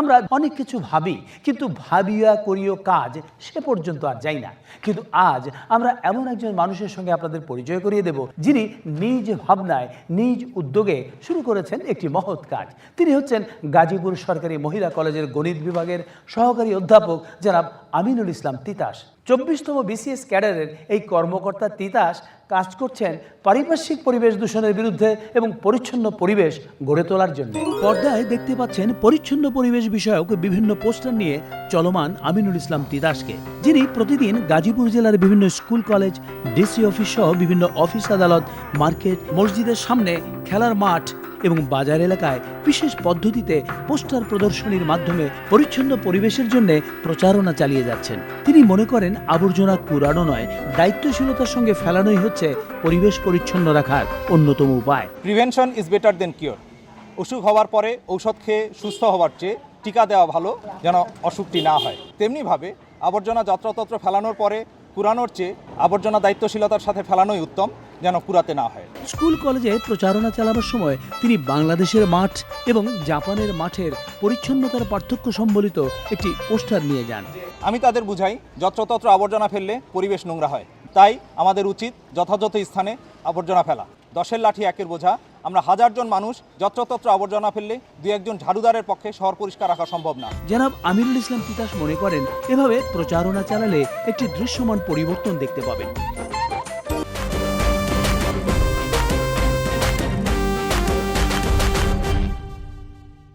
আমরা অনেক কিছু ভাবি, কিন্তু ভাবিয়া করিও কাজ সে পর্যন্ত আর যাই না। কিন্তু আজ আমরা এমন একজন মানুষের সঙ্গে আপনাদের পরিচয় করিয়ে দেব, যিনি নিজ ভাবনায়, নিজ উদ্যোগে শুরু করেছেন একটি মহৎ কাজ। তিনি হচ্ছেন গাজীপুর সরকারি মহিলা কলেজের গণিত বিভাগের সহকারী অধ্যাপক জনাব আমিনুল ইসলাম তিতাস। চব্বিশতম বিসিএস ক্যাডারের এই কর্মকর্তা তিতাস কাজ করছেন পারিপার্শ্বিক পরিবেশ দূষণের বিরুদ্ধে এবং পরিচ্ছন্ন পরিবেশ গড়ে তোলার জন্য। পর্দায় দেখতে পাচ্ছেন পরিচ্ছন্ন পরিবেশ বিষয়ক বিভিন্ন পোস্টার নিয়ে চলমান আমিনুল ইসলাম তিতাসকে, যিনি প্রতিদিন গাজীপুর জেলার বিভিন্ন স্কুল কলেজ, ডিসি অফিস সহ বিভিন্ন অফিস আদালত, মার্কেট, মসজিদের সামনে খেলার মাঠ এবং বাজার এলাকায় বিশেষ পদ্ধতিতে পোস্টার প্রদর্শনীর মাধ্যমে পরিচ্ছন্ন পরিবেশের জন্য প্রচারণা চালিয়ে যাচ্ছেন। তিনি মনে করেন, আবর্জনা কুড়ানো নয়, দায়িত্বশীলতার সঙ্গে ফেলানোই হচ্ছে পরিবেশ পরিচ্ছন্ন রাখার অন্যতম উপায়। Prevention is better than cure অসুখ হওয়ার পরে ঔষধ খেয়ে সুস্থ হওয়ার চেয়ে টিকা দেওয়া ভালো যেন অসুখটি না হয়। তেমনিভাবে আবর্জনা যত্রতত্র ফেলানোর পরে কুড়ানোর চেয়ে আবর্জনা দায়িত্বশীলতার সাথে ফেলানোই উত্তম। যেন কুড়াতে না হয়। স্কুল কলেজে প্রচারণা চালানোর সময় তিনি বাংলাদেশের মাঠ এবং জাপানের মাঠের পরিচ্ছন্নতার পার্থক্য সম্বলিত একটি পোস্টার নিয়ে যান। আমি তাদের বুঝাই যত্রতত্র আবর্জনা ফেললে পরিবেশ নোংরা হয়। তাই আমাদের উচিত যথাযথ স্থানে আবর্জনা ফেলা। দশের লাঠি একের বোঝা আমরা হাজারজন মানুষ যত্রতত্র আবর্জনা ফেললে দু একজন ঝাড়ুদারের পক্ষে শহর পরিষ্কার রাখা সম্ভব না। জনাব আমিরুল ইসলাম তিতাস মনে করেন এভাবে প্রচারণা চালালে একটি দৃশ্যমান পরিবর্তন দেখতে পাবেন।